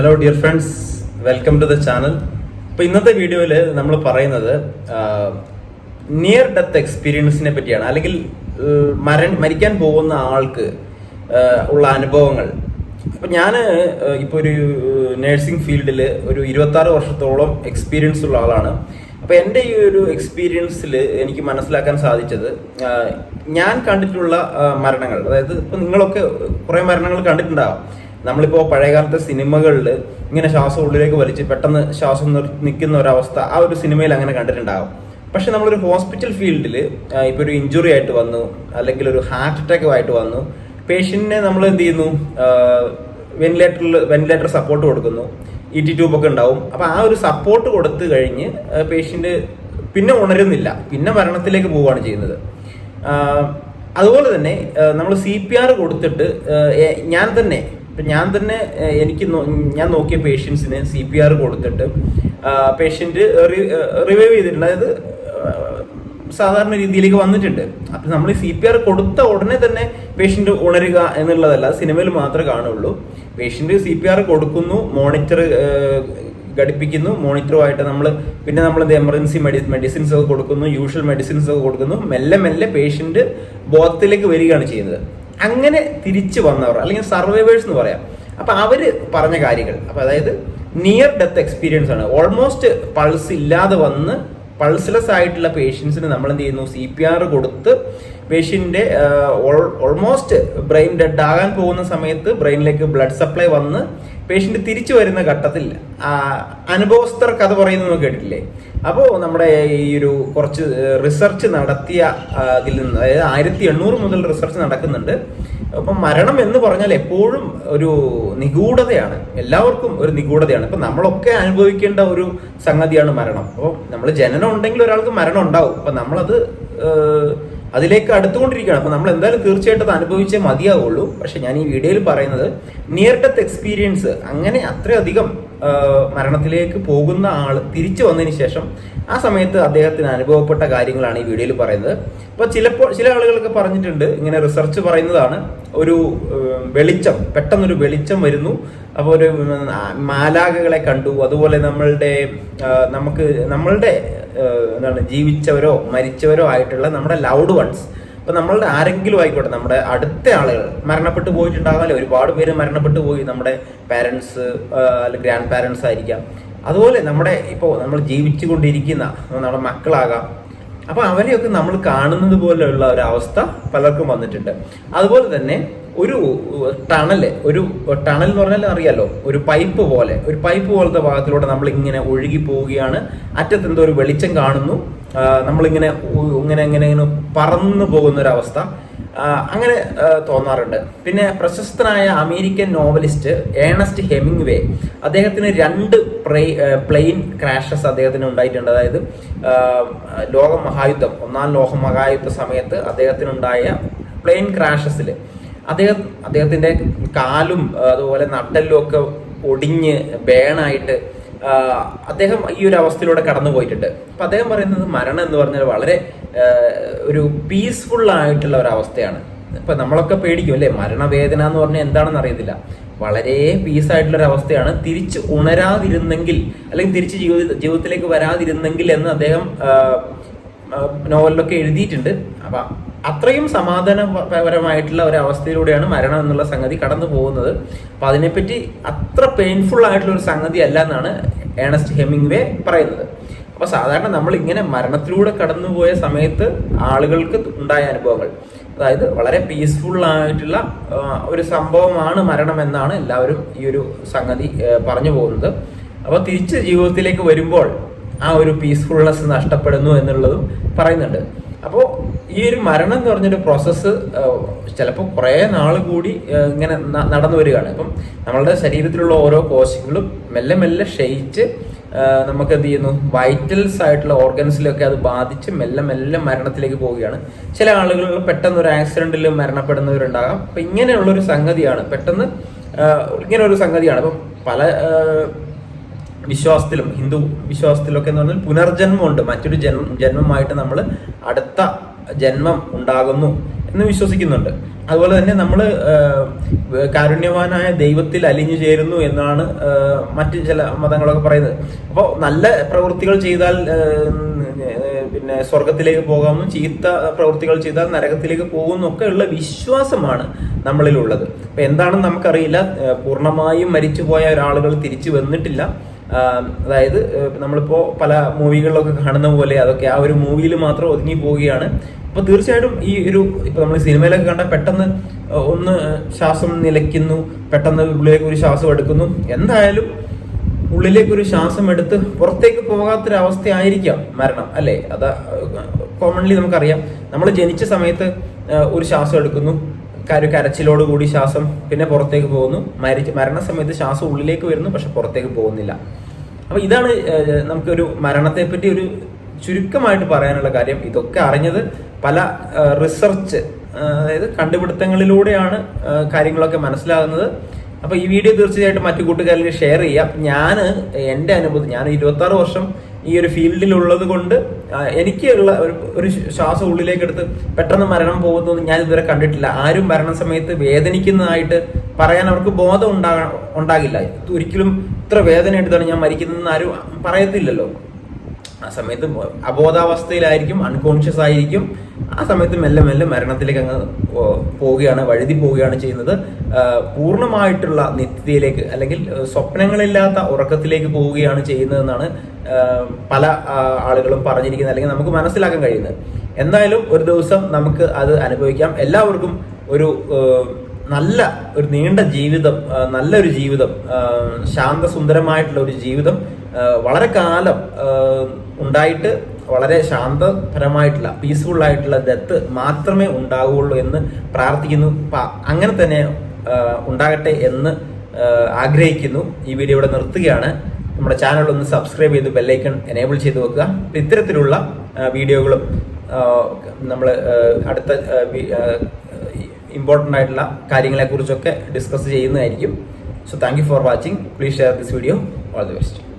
Hello dear friends welcome to the channel അപ്പോൾ ഇന്നത്തെ വീഡിയോയിൽ നമ്മൾ പറയുന്നത് നിയർ ഡെത്ത് എക്സ്പീരിയൻസിനെ പറ്റിയാണ്. അല്ലെങ്കിൽ മര മരിക്കാൻ പോകുന്ന ആൾക്ക് ഉള്ള അനുഭവങ്ങൾ. അപ്പം ഞാൻ ഇപ്പോൾ ഒരു നേഴ്സിംഗ് ഫീൽഡിൽ ഒരു ഇരുപത്താറ് വർഷത്തോളം എക്സ്പീരിയൻസ് ഉള്ള ആളാണ്. അപ്പോൾ എന്റെ ഈ ഒരു എക്സ്പീരിയൻസിൽ എനിക്ക് മനസ്സിലാക്കാൻ സാധിച്ചത് ഞാൻ കണ്ടിട്ടുള്ള മരണങ്ങൾ. അതായത് ഇപ്പം നിങ്ങളൊക്കെ കുറേ മരണങ്ങൾ കണ്ടിട്ടുണ്ടാവും. നമ്മളിപ്പോൾ പഴയകാലത്തെ സിനിമകളിൽ ഇങ്ങനെ ശ്വാസം ഉള്ളിലേക്ക് വലിച്ച് പെട്ടെന്ന് ശ്വാസം നിൽക്കുന്ന ഒരവസ്ഥ ആ ഒരു സിനിമയിൽ അങ്ങനെ കണ്ടിട്ടുണ്ടാവും. പക്ഷെ നമ്മളൊരു ഹോസ്പിറ്റൽ ഫീൽഡിൽ ഇപ്പോൾ ഒരു ഇഞ്ചുറി ആയിട്ട് വന്നു അല്ലെങ്കിൽ ഒരു ഹാർട്ട് അറ്റാക്ക് ആയിട്ട് വന്നു പേഷ്യന്റിനെ നമ്മൾ എന്ത് ചെയ്യുന്നു? വെന്റിലേറ്ററിൽ വെന്റിലേറ്റർ സപ്പോർട്ട് കൊടുക്കുന്നു. ഇ ടി ട്യൂബൊക്കെ ഉണ്ടാവും. അപ്പോൾ ആ ഒരു സപ്പോർട്ട് കൊടുത്തു കഴിഞ്ഞ് പേഷ്യന്റ് പിന്നെ ഉണരുന്നില്ല. പിന്നെ മരണത്തിലേക്ക് പോവുകയാണ് ചെയ്യുന്നത്. അതുപോലെ തന്നെ നമ്മൾ സി പി ആർ കൊടുത്തിട്ട് ഞാൻ തന്നെ ഇപ്പം ഞാൻ തന്നെ എനിക്ക് ഞാൻ നോക്കിയ പേഷ്യൻസിന് സി പി ആർ കൊടുത്തിട്ട് പേഷ്യന്റ് റിവൈവ് ചെയ്തിട്ടുണ്ട്. അതായത് സാധാരണ രീതിയിലേക്ക് വന്നിട്ടുണ്ട്. അപ്പം നമ്മൾ സി പി ആർ കൊടുത്ത ഉടനെ തന്നെ പേഷ്യന്റ് ഉണരുക എന്നുള്ളതല്ല സിനിമയിൽ മാത്രമേ കാണുള്ളൂ. പേഷ്യന്റ് സി പി ആർ കൊടുക്കുന്നു മോണിറ്റർ ഘടിപ്പിക്കുന്നു മോണിറ്ററുമായിട്ട് നമ്മൾ പിന്നെ നമ്മൾ എമർജൻസി മെഡി മെഡിസിൻസ് ഒക്കെ കൊടുക്കുന്നു യൂഷ്വൽ മെഡിസിൻസ് ഒക്കെ കൊടുക്കുന്നു. മെല്ലെ മെല്ലെ പേഷ്യന്റ് ബോധത്തിലേക്ക് വരികയാണ് ചെയ്യുന്നത്. അങ്ങനെ തിരിച്ചു വന്നവർ അല്ലെങ്കിൽ സർവൈവേഴ്സ് എന്ന് പറയാം. അപ്പൊ അവർ പറഞ്ഞ കാര്യങ്ങൾ അപ്പൊ അതായത് നിയർ ഡെത്ത് എക്സ്പീരിയൻസ് ആണ്. ഓൾമോസ്റ്റ് പൾസ് ഇല്ലാതെ വന്ന് പൾസ്ലെസ് ആയിട്ടുള്ള പേഷ്യൻസിന് നമ്മൾ എന്ത് ചെയ്യുന്നു? സി പി ആർ കൊടുത്ത് പേഷ്യന്റെ ഓൾമോസ്റ്റ് ബ്രെയിൻ ഡെഡ് ആകാൻ പോകുന്ന സമയത്ത് ബ്രെയിനിലേക്ക് ബ്ലഡ് സപ്ലൈ വന്ന് പേഷ്യന്റ് തിരിച്ചു വരുന്ന ഘട്ടത്തിൽ അനുഭവസ്ഥർ കഥ പറയുന്നത് കേട്ടിട്ടില്ലേ? അപ്പോൾ നമ്മുടെ ഈ ഒരു കുറച്ച് റിസർച്ച് നടത്തിയ ഇതിൽ നിന്ന് അതായത് ആയിരത്തി എണ്ണൂറ് മുതൽ റിസർച്ച് നടക്കുന്നുണ്ട്. അപ്പം മരണം എന്ന് പറഞ്ഞാൽ എപ്പോഴും ഒരു നിഗൂഢതയാണ്. എല്ലാവർക്കും ഒരു നിഗൂഢതയാണ്. ഇപ്പം നമ്മളൊക്കെ അനുഭവിക്കേണ്ട ഒരു സംഗതിയാണ് മരണം. അപ്പോൾ നമ്മൾ ജനനം ഉണ്ടെങ്കിൽ ഒരാൾക്ക് മരണം ഉണ്ടാവും. അപ്പം നമ്മളത് അതിലേക്ക് അടുത്തുകൊണ്ടിരിക്കുകയാണ്. അപ്പം നമ്മൾ എന്തായാലും തീർച്ചയായിട്ടും അത് അനുഭവിച്ചേ മതിയാവുള്ളൂ. പക്ഷെ ഞാൻ ഈ വീഡിയോയിൽ പറയുന്നത് നിയർ ഡെത്ത് എക്സ്പീരിയൻസ് അങ്ങനെ അത്രയധികം മരണത്തിലേക്ക് പോകുന്ന ആൾ തിരിച്ചു വന്നതിന് ശേഷം ആ സമയത്ത് അദ്ദേഹത്തിന് അനുഭവപ്പെട്ട കാര്യങ്ങളാണ് ഈ വീഡിയോയിൽ പറയുന്നത്. അപ്പോൾ ചിലപ്പോൾ ചില ആളുകളൊക്കെ പറഞ്ഞിട്ടുണ്ട് ഇങ്ങനെ റിസർച്ച് പറയുന്നതാണ്. ഒരു വെളിച്ചം പെട്ടെന്നൊരു വെളിച്ചം വരുന്നു. അപ്പോൾ ഒരു മാലാകകളെ കണ്ടു. അതുപോലെ നമ്മളുടെ നമുക്ക് നമ്മളുടെ എന്താണ് ജീവിച്ചവരോ മരിച്ചവരോ ആയിട്ടുള്ള നമ്മുടെ ലൗഡ് വൺസ് ഇപ്പൊ നമ്മളുടെ ആരെങ്കിലും ആയിക്കോട്ടെ നമ്മുടെ അടുത്ത ആളുകൾ മരണപ്പെട്ടു പോയിട്ടുണ്ടാകാമല്ലോ ഒരുപാട് പേര് മരണപ്പെട്ടു പോയി. നമ്മുടെ പാരൻസ് അല്ലെങ്കിൽ ഗ്രാൻഡ് പാരൻസ് ആയിരിക്കാം. അതുപോലെ നമ്മുടെ ഇപ്പോൾ നമ്മൾ ജീവിച്ചു കൊണ്ടിരിക്കുന്ന നമ്മുടെ മക്കളാകാം. അപ്പൊ അവരെയൊക്കെ നമ്മൾ കാണുന്നത് പോലെയുള്ള ഒരു അവസ്ഥ പലർക്കും വന്നിട്ടുണ്ട്. അതുപോലെ തന്നെ ഒരു ടണൽ ഒരു ടണൽ എന്ന് പറഞ്ഞാൽ അറിയാലോ ഒരു പൈപ്പ് പോലെ. ഒരു പൈപ്പ് പോലത്തെ ഭാഗത്തിലൂടെ നമ്മൾ ഇങ്ങനെ ഒഴുകി പോവുകയാണ്. അറ്റത്ത് എന്തോ ഒരു വെളിച്ചം കാണുന്നു. നമ്മളിങ്ങനെ ഇങ്ങനെ ഇങ്ങനെ ഇങ്ങനെ പറന്നു പോകുന്ന ഒരു അവസ്ഥ അങ്ങനെ തോന്നാറുണ്ട്. പിന്നെ പ്രശസ്തനായ American novelist Ernest Hemingway അദ്ദേഹത്തിന് രണ്ട് പ്ലെയിൻ ക്രാഷസ് അദ്ദേഹത്തിന് ഉണ്ടായിട്ടുണ്ട്. അതായത് ലോക മഹായുദ്ധം ഒന്നാം ലോക മഹായുദ്ധ സമയത്ത് അദ്ദേഹത്തിനുണ്ടായ പ്ലെയിൻ ക്രാഷസിൽ അദ്ദേഹം അദ്ദേഹത്തിന്റെ കാലും അതുപോലെ നട്ടെല്ലും ഒക്കെ ഒടിഞ്ഞ് ബേണായിട്ട് അദ്ദേഹം ഈ ഒരു അവസ്ഥയിലൂടെ കടന്നു പോയിട്ടുണ്ട്. അപ്പൊ അദ്ദേഹം പറയുന്നത് മരണം എന്ന് പറഞ്ഞാൽ വളരെ ഒരു പീസ്ഫുൾ ആയിട്ടുള്ള ഒരു അവസ്ഥയാണ്. ഇപ്പൊ നമ്മളൊക്കെ പേടിക്കും അല്ലേ? മരണവേദന എന്ന് പറഞ്ഞാൽ എന്താണെന്ന് അറിയത്തില്ല. വളരെ പീസ് ആയിട്ടുള്ള ഒരു അവസ്ഥയാണ്. തിരിച്ച് ഉണരാതിരുന്നെങ്കിൽ അല്ലെങ്കിൽ തിരിച്ച് ജീവിത ജീവിതത്തിലേക്ക് വരാതിരുന്നെങ്കിൽ എന്ന് അദ്ദേഹം നോവലിലൊക്കെ എഴുതിയിട്ടുണ്ട്. അപ്പൊ അത്രയും സമാധാനപരമായിട്ടുള്ള ഒരു അവസ്ഥയിലൂടെയാണ് മരണം എന്നുള്ള സംഗതി കടന്നു പോകുന്നത്. അപ്പൊ അതിനെപ്പറ്റി അത്ര പെയിൻഫുൾ ആയിട്ടുള്ള ഒരു സംഗതി അല്ല എന്നാണ് ഏണസ്റ്റ് ഹെമിംഗ് വേ പറയുന്നത്. അപ്പൊ സാധാരണ നമ്മൾ ഇങ്ങനെ മരണത്തിലൂടെ കടന്നുപോയ സമയത്ത് ആളുകൾക്ക് ഉണ്ടായ അനുഭവങ്ങൾ അതായത് വളരെ പീസ്ഫുൾ ആയിട്ടുള്ള ഒരു സംഭവമാണ് മരണം എന്നാണ് എല്ലാവരും ഈ ഒരു സംഗതി പറഞ്ഞു പോകുന്നത്. അപ്പോൾ തിരിച്ച് ജീവിതത്തിലേക്ക് വരുമ്പോൾ ആ ഒരു പീസ്ഫുൾനെസ് നഷ്ടപ്പെടുന്നു എന്നുള്ളതും പറയുന്നുണ്ട്. അപ്പോൾ ഈ ഒരു മരണം എന്ന് പറഞ്ഞൊരു പ്രോസസ്സ് ചിലപ്പോൾ കുറേ നാൾ കൂടി ഇങ്ങനെ നടന്നു വരികയാണ്. അപ്പം നമ്മളുടെ ശരീരത്തിലുള്ള ഓരോ കോശങ്ങളും മെല്ലെ മെല്ലെ ക്ഷയിച്ച് നമുക്ക് എന്ത് ചെയ്യുന്നു? വൈറ്റൽസ് ആയിട്ടുള്ള ഓർഗൻസിലൊക്കെ അത് ബാധിച്ച് മെല്ലെ മെല്ലെ മരണത്തിലേക്ക് പോവുകയാണ്. ചില ആളുകൾ പെട്ടെന്ന് ഒരു ആക്സിഡന്റിൽ മരണപ്പെടുന്നവരുണ്ടാകാം. അപ്പം ഇങ്ങനെയുള്ള ഒരു സംഗതിയാണ്. പെട്ടെന്ന് ഇങ്ങനെ ഒരു സംഗതിയാണ്. അപ്പം പല വിശ്വാസത്തിലും ഹിന്ദു വിശ്വാസത്തിലൊക്കെ എന്ന് പറഞ്ഞാൽ പുനർജന്മമുണ്ട്. മറ്റൊരു ജന്മ ജന്മമായിട്ട് നമ്മൾ അടുത്ത ജന്മം ഉണ്ടാകുന്നു എന്ന് വിശ്വസിക്കുന്നുണ്ട്. അതുപോലെ തന്നെ നമ്മൾ കാരുണ്യവാനായ ദൈവത്തിൽ അലിഞ്ഞു ചേരുന്നു എന്നാണ് മറ്റ് ചില മതങ്ങളൊക്കെ പറയുന്നത്. അപ്പോൾ നല്ല പ്രവൃത്തികൾ ചെയ്താൽ പിന്നെ സ്വർഗത്തിലേക്ക് പോകാമെന്നും ചീത്ത പ്രവൃത്തികൾ ചെയ്താൽ നരകത്തിലേക്ക് പോകുന്നൊക്കെ ഉള്ള വിശ്വാസമാണ് നമ്മളിലുള്ളത്. അപ്പം എന്താണെന്ന് നമുക്കറിയില്ല. പൂർണമായും മരിച്ചുപോയ ഒരാളുകൾ തിരിച്ചു വന്നിട്ടില്ല. അതായത് നമ്മളിപ്പോൾ നമ്മളിപ്പോ പല മൂവികളിലൊക്കെ കാണുന്ന പോലെ അതൊക്കെ ആ ഒരു മൂവിയിൽ മാത്രം ഒതുങ്ങി പോവുകയാണ്. അപ്പൊ തീർച്ചയായിട്ടും ഈ ഒരു ഇപ്പൊ നമ്മൾ സിനിമയിലൊക്കെ കണ്ട പെട്ടെന്ന് ഒന്ന് ശ്വാസം നിലയ്ക്കുന്നു പെട്ടെന്ന് ഉള്ളിലേക്ക് ഒരു ശ്വാസം എടുക്കുന്നു. എന്തായാലും ഉള്ളിലേക്ക് ഒരു ശ്വാസം എടുത്ത് പുറത്തേക്ക് പോകാത്തൊരവസ്ഥയായിരിക്കാം മരണം അല്ലേ? അത് കോമൺലി നമുക്കറിയാം. നമ്മൾ ജനിച്ച സമയത്ത് ഒരു ശ്വാസം എടുക്കുന്നു. ഒരു കരച്ചിലോട് കൂടി ശ്വാസം പിന്നെ പുറത്തേക്ക് പോകുന്നു. മരി മരണസമയത്ത് ശ്വാസം ഉള്ളിലേക്ക് വരുന്നു പക്ഷെ പുറത്തേക്ക് പോകുന്നില്ല. അപ്പൊ ഇതാണ് നമുക്കൊരു മരണത്തെ പറ്റി ഒരു ചുരുക്കമായിട്ട് പറയാനുള്ള കാര്യം. ഇതൊക്കെ അറിഞ്ഞത് പല റിസർച്ച് അതായത് കണ്ടുപിടുത്തങ്ങളിലൂടെയാണ് കാര്യങ്ങളൊക്കെ മനസ്സിലാകുന്നത്. അപ്പൊ ഈ വീഡിയോ തീർച്ചയായിട്ടും മറ്റു കൂട്ടുകാരിൽ ഷെയർ ചെയ്യാം. ഞാൻ എന്റെ അനുഭവം ഞാൻ ഇരുപത്തി ആറ് വർഷം ഈ ഒരു ഫീൽഡിലുള്ളത് കൊണ്ട് എനിക്കുള്ള ഒരു ഒരു ശ്വാസം ഉള്ളിലേക്ക് എടുത്ത് പെട്ടെന്ന് മരണം പോകുന്നത് ഞാൻ ഇതുവരെ കണ്ടിട്ടില്ല. ആരും മരണ സമയത്ത് വേദനിക്കുന്നതായിട്ട് പറയാൻ അവർക്ക് ബോധം ഉണ്ടാ ഉണ്ടാകില്ല. ഒരിക്കലും ഇത്ര വേദന എടുത്താണ് ഞാൻ മരിക്കുന്നതെന്ന് ആരും പറയത്തില്ലല്ലോ. ആ സമയത്ത് അബോധാവസ്ഥയിലായിരിക്കും അൺകോൺഷ്യസ് ആയിരിക്കും. ആ സമയത്ത് മെല്ലെ മെല്ലെ മരണത്തിലേക്ക് അങ്ങ് പോവുകയാണ് വഴുതി പോവുകയാണ് ചെയ്യുന്നത്. പൂർണമായിട്ടുള്ള നിത്യതയിലേക്ക് അല്ലെങ്കിൽ സ്വപ്നങ്ങളില്ലാത്ത ഉറക്കത്തിലേക്ക് പോവുകയാണ് ചെയ്യുന്നതെന്നാണ് പല ആളുകളും പറഞ്ഞിരിക്കുന്നത് അല്ലെങ്കിൽ നമുക്ക് മനസ്സിലാക്കാൻ കഴിയുന്നത്. എന്തായാലും ഒരു ദിവസം നമുക്ക് അത് അനുഭവിക്കാം. എല്ലാവർക്കും ഒരു നല്ല ഒരു നീണ്ട ജീവിതം നല്ലൊരു ജീവിതം ശാന്തസുന്ദരമായിട്ടുള്ള ഒരു ജീവിതം വളരെ കാലം ഉണ്ടായിട്ട് വളരെ ശാന്തപരമായിട്ടുള്ള പീസ്ഫുൾ ആയിട്ടുള്ള ഡെത്ത് മാത്രമേ ഉണ്ടാവുകയുള്ളൂ എന്ന് പ്രാർത്ഥിക്കുന്നു. അങ്ങനെ തന്നെ ഉണ്ടാകട്ടെ എന്ന് ആഗ്രഹിക്കുന്നു. ഈ വീഡിയോ ഇവിടെ നിർത്തുകയാണ്. നമ്മുടെ ചാനൽ ഒന്ന് സബ്സ്ക്രൈബ് ചെയ്ത് ബെല്ലൈക്കൺ എനേബിൾ ചെയ്ത് വെക്കുക. ഇത്തരത്തിലുള്ള വീഡിയോകളും നമ്മൾ അടുത്ത ഇമ്പോർട്ടന്റ് ആയിട്ടുള്ള കാര്യങ്ങളെക്കുറിച്ചൊക്കെ ഡിസ്കസ് ചെയ്യുന്നതായിരിക്കും. So thank you for watching please share this video all the best